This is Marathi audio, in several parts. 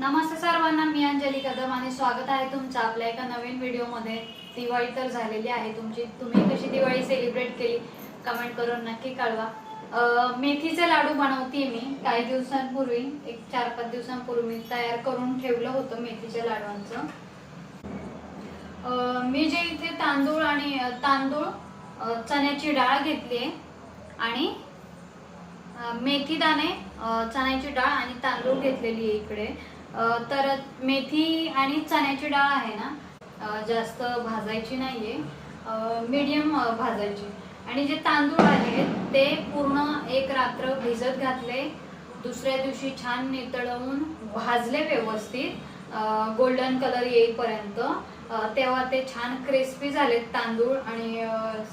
नमस्ते सर्वांना मी अंजली कदम आणि स्वागत आहे तुमचं आपल्या एका नवीन व्हिडिओमध्ये. दिवाळी तर झालेली आहे तुमची. तुम्ही कशी दिवाळी सेलिब्रेट केली? कमेंट करून नक्की कळवा. मेथीचे लाडू बनवते मी. काही दिवसांपूर्वी एक चार पाच दिवसांपूर्वी तयार करून ठेवलं होतं मेथीच्या लाडूंचं. मी जे इथे तांदूळ आणि तांदूळ चण्याची डाळ घेतली आणि मेथी दाणे चण्याची डाळ आणि तांदूळ घेतलेली आहे इकडे. तर मेथी आणि चण्याची डाळ आहे ना जास्त भाजायची नाहीये. मीडियम भाजायची. आणि जे तांदूळ आहेत ते पूर्ण एक रात्र भिजत घातले. दुसऱ्या दिवशी छान नितळवून भाजले व्यवस्थित. गोल्डन कलर येईपर्यंत. तेव्हा ते छान क्रिस्पी झालेत तांदूळ आणि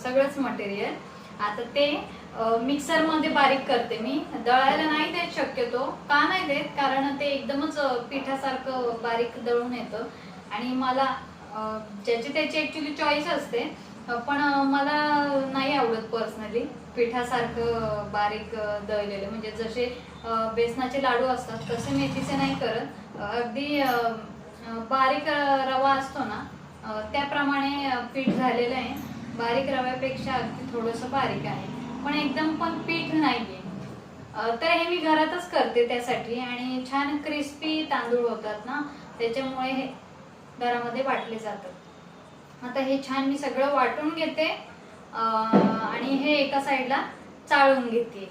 सगळंच मटेरियल आता ते मिक्सरमध्ये बारीक करते मी. दळायला नाही देत शक्यतो. का नाही देत? कारण ते एकदमच पिठासारखं बारीक दळून येतं. आणि मला ज्याची त्याची ॲक्च्युली चॉईस असते पण मला नाही आवडत पर्सनली पिठासारखं बारीक दळलेलं. म्हणजे जसे बेसनाचे लाडू असतात तसे मेथीचे नाही करत. अगदी बारीक रवा असतो ना त्याप्रमाणे पीठ झालेलं आहे. बारीक रव्यापेक्षा अगदी थोडंसं बारीक आहे. पण एकदम पण पीठ नाहीये. आहे तर हे मी घरातच करते त्यासाठी आणि छान क्रिस्पी तांदूळ होतात ना त्याच्यामुळे हे घरामध्ये वाटले जातात. आता हे छान मी सगळं वाटून घेते. आणि हे एका साईडला चाळून घेते.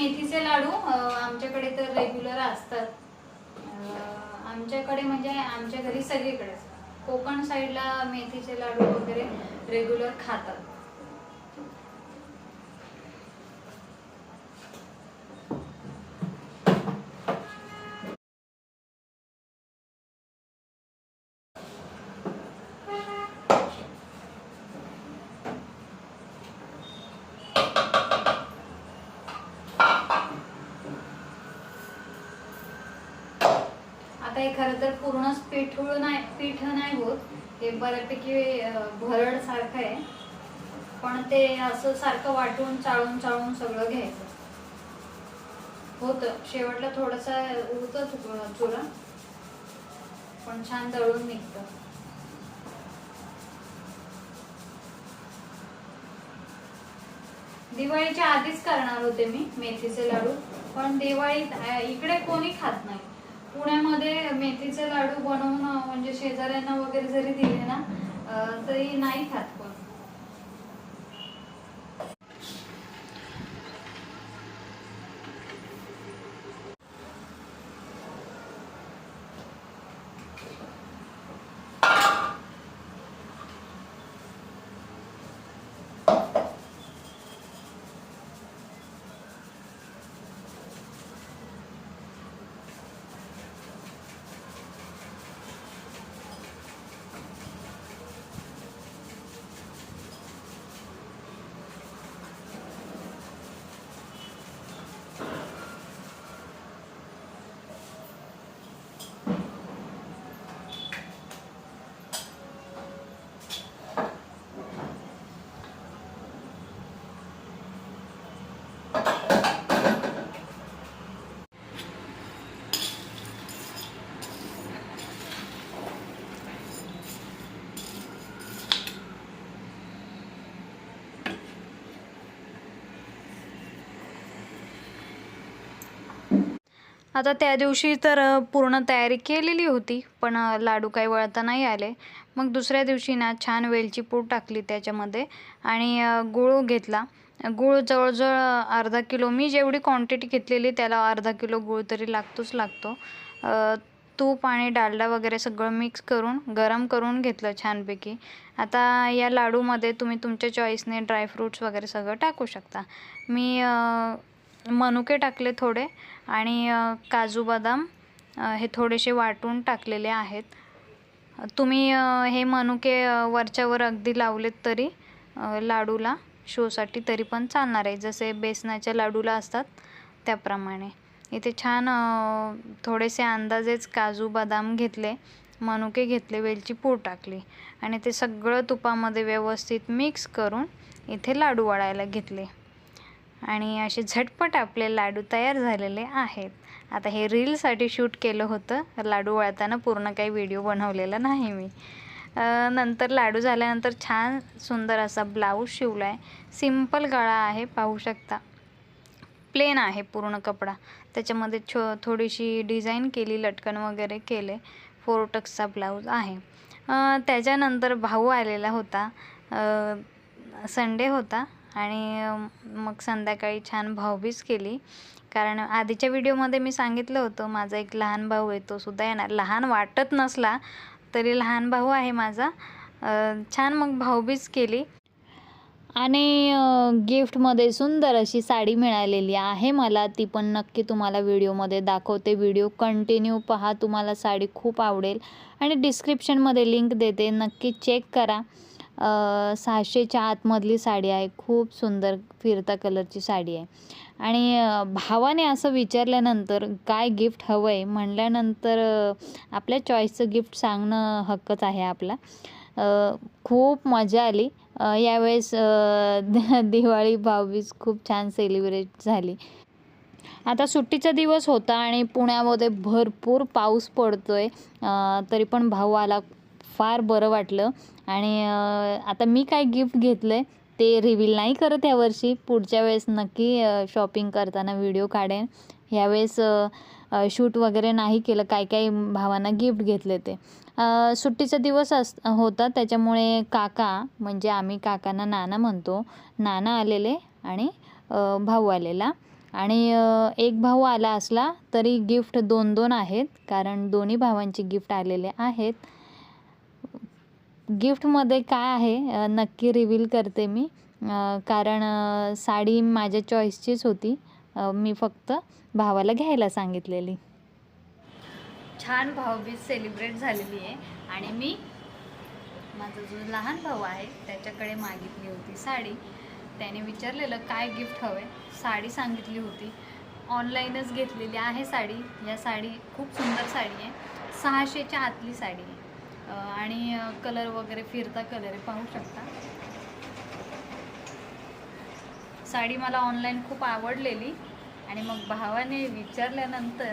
मेथीचे लाडू आमच्याकडे तर रेग्युलर असतात. आमच्याकडे म्हणजे आमच्या घरी सगळीकडेच कोकण साईडला मेथीचे लाडू वगैरे रेग्युलर खातात. आता हे खरं तर पूर्णच पिठूळ नाही पीठ नाही होत. हे बऱ्यापैकी भरड सारखं आहे. पण ते असं सारखं वाटून चाळून चाळून सगळं घ्यायचं. होतं. शेवटला थोडस उरत चुरा. पण छान दळून निघतं. दिवाळीच्या आधीच करणार होते मी मेथीचे लाडू. पण दिवाळीत इकडे कोणी खात नाही. पुण्यामध्ये मेथीचे लाडू बनवून म्हणजे शेजाऱ्यांना वगैरे जरी दिले ना तरी नाही खात कोण. आता त्या दिवशी तर पूर्ण तयारी केलेली होती पण लाडू काही वळता नाही आले. मग दुसऱ्या दिवशी ना छान वेलची पूड टाकली त्याच्यामध्ये आणि गुळ गूळ घेतला. गूळ जवळजवळ अर्धा किलो मी जेवढी क्वांटिटी घेतलेली त्याला अर्धा किलो गूळ तरी लागतोच लागतो. तूप आणि डालडा वगैरे सगळं मिक्स करून गरम करून घेतलं छानपैकी. आता या लाडूमध्ये तुम्ही तुमच्या चॉईसने ड्रायफ्रूट्स वगैरे सगळं टाकू शकता. मी मनुके टाकले थोडे आणि काजू बदाम हे थोडेसे वाटून टाकलेले आहेत. तुम्ही हे मनुके वरच्यावर अगदी लावलेत तरी लाडूला शोसाठी तरी पण चालणार आहे. जसे बेसनाच्या लाडूला असतात त्याप्रमाणे. इथे छान थोडेसे अंदाजेच काजू बदाम घेतले मनुके घेतले वेलची पूड टाकली आणि ते सगळं तुपामध्ये व्यवस्थित मिक्स करून इथे लाडू वाळायला घेतले. आणि असे झटपट आपले लाडू तयार झालेले आहेत. आता हे रीलसाठी शूट केलं होतं. लाडू वळताना पूर्ण काही व्हिडिओ बनवलेला नाही मी. नंतर लाडू झाल्यानंतर छान सुंदर असा ब्लाऊज शिवला आहे सिंपल गळा आहे पाहू शकता. प्लेन आहे पूर्ण कपडा. त्याच्यामध्ये छो थोडीशी डिझाईन केली लटकन वगैरे केले. फोरटक्सचा ब्लाऊज आहे. त्याच्यानंतर भाऊ आलेला होता. संडे होता. आणि मग संध्याकाळी छान भाऊबीज केली. कारण आधीच्या व्हिडिओमध्ये मी सांगितलं होतं माझा एक लहान भाऊ आहे तो सुद्धा येणार. लहान वाटत नसला तरी लहान भाऊ आहे माझा. छान मग भाऊबीज केली. आणि गिफ्टमध्ये सुंदर अशी साडी मिळालेली आहे मला. ती पण नक्की तुम्हाला व्हिडिओमध्ये दाखवते. व्हिडिओ कंटिन्यू पहा तुम्हाला साडी खूप आवडेल. आणि डिस्क्रिप्शनमध्ये लिंक देते. नक्की चेक करा. सहाशेच्या आतमधली साडी आहे. खूप सुंदर फिरता कलरची साडी आहे. आणि भावाने असं विचारल्यानंतर काय गिफ्ट हवं आहे म्हणल्यानंतर आपल्या चॉईसचं गिफ्ट सांगणं हक्कच आहे आपला. खूप मजा आली. यावेळेस दिवाळी भाऊबीज खूप छान सेलिब्रेट झाली. आता सुट्टीचा दिवस होता आणि पुण्यामध्ये भरपूर पाऊस पडतो आहे तरी पण भाऊ आला फार बरं वाटलं. आणि आता मी काय गिफ्ट घेतलं आहे ते रिव्हील नाही करत यावर्षी पुढच्या वेळेस नक्की शॉपिंग करताना व्हिडिओ काढेन. ह्यावेळेस शूट वगैरे नाही केलं. काय काय भावांना गिफ्ट घेतले ते. सुट्टीचा दिवस अस होता त्याच्यामुळे काका म्हणजे आम्ही काकांना नाना म्हणतो. नाना आलेले आणि भाऊ आलेला. आणि एक भाऊ आला असला तरी गिफ्ट दोन दोन आहेत. कारण दोन्ही भावांचे गिफ्ट आलेले आहेत. गिफ्टमध्ये काय आहे नक्की रिव्हील करते मी. कारण साडी माझ्या चॉईसचीच होती. मी फक्त भावाला घ्यायला सांगितलेली. छान भाऊबीज सेलिब्रेट झालेली आहे. आणि मी माझा जो लहान भाऊ आहे त्याच्याकडे मागितली होती साडी. त्याने विचारलेलं काय गिफ्ट हवं साडी सांगितली होती. ऑनलाईनच घेतलेली आहे साडी. या साडी खूप सुंदर साडी आहे. सहाशेच्या आतली साडी आहे. आणि कलर वगैरे फिरता कलर पाहू शकता. साडी मला ऑनलाईन खूप आवडलेली आणि मग भावाने विचारल्यानंतर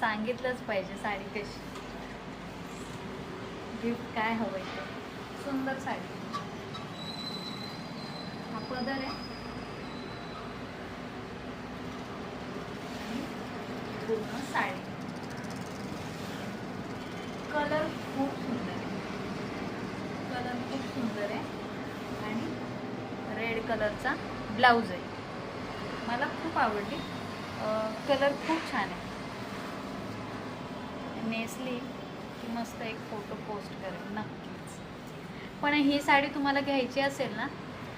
सांगितलंच पाहिजे साडी कशी. गिफ्ट काय हवं ते. सुंदर साडी. हा पदर आहे. पूर्ण साडी कलर खूप सुंदर आहे कलर खूप सुंदर आहे आणि रेड कलरचा ब्लाऊज आहे. मला खूप आवडली. कलर खूप छान आहे. नेसली की मस्त एक फोटो पोस्ट करेन नक्कीच. पण ही साडी तुम्हाला घ्यायची असेल ना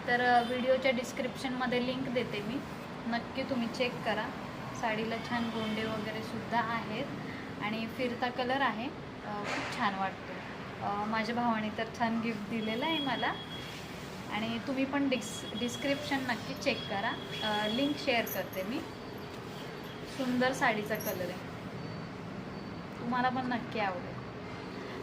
तर व्हिडिओच्या डिस्क्रिप्शनमध्ये लिंक देते मी. नक्की तुम्ही चेक करा. साडीला छान गोंडे वगैरे सुद्धा आहेत आणि फिरता कलर आहे. खूप छान वाटतो. माझ्या भावाने तर छान गिफ्ट दिलेलं आहे मला. आणि तुम्ही पण डिस् डिस्क्रिप्शन नक्की चेक करा. लिंक शेअर करते मी. सुंदर साडीचा कलर आहे. तुम्हाला पण नक्की आवडेल.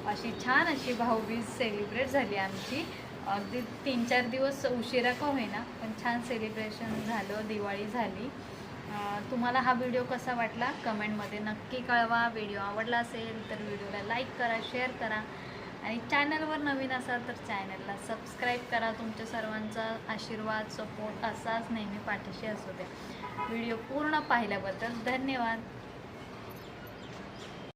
अशी छान अशी भाऊबीज सेलिब्रेट झाली आमची. अगदी तीन चार दिवस उशिरा का होईना पण छान सेलिब्रेशन झालं दिवाळी झाली. तुम्हाला हा व्हिडिओ कसा वाटला? कमेंटमध्ये नक्की कळवा. व्हिडिओ आवडला असेल तर व्हिडिओला लाईक करा शेअर करा. आणि चॅनलवर नवीन असाल तर चॅनलला सबस्क्राईब करा. तुमच्या सर्वांचा आशीर्वाद सपोर्ट असाच नेहमी पाठीशी असू द्या. व्हिडिओ पूर्ण पाहिल्याबद्दल धन्यवाद.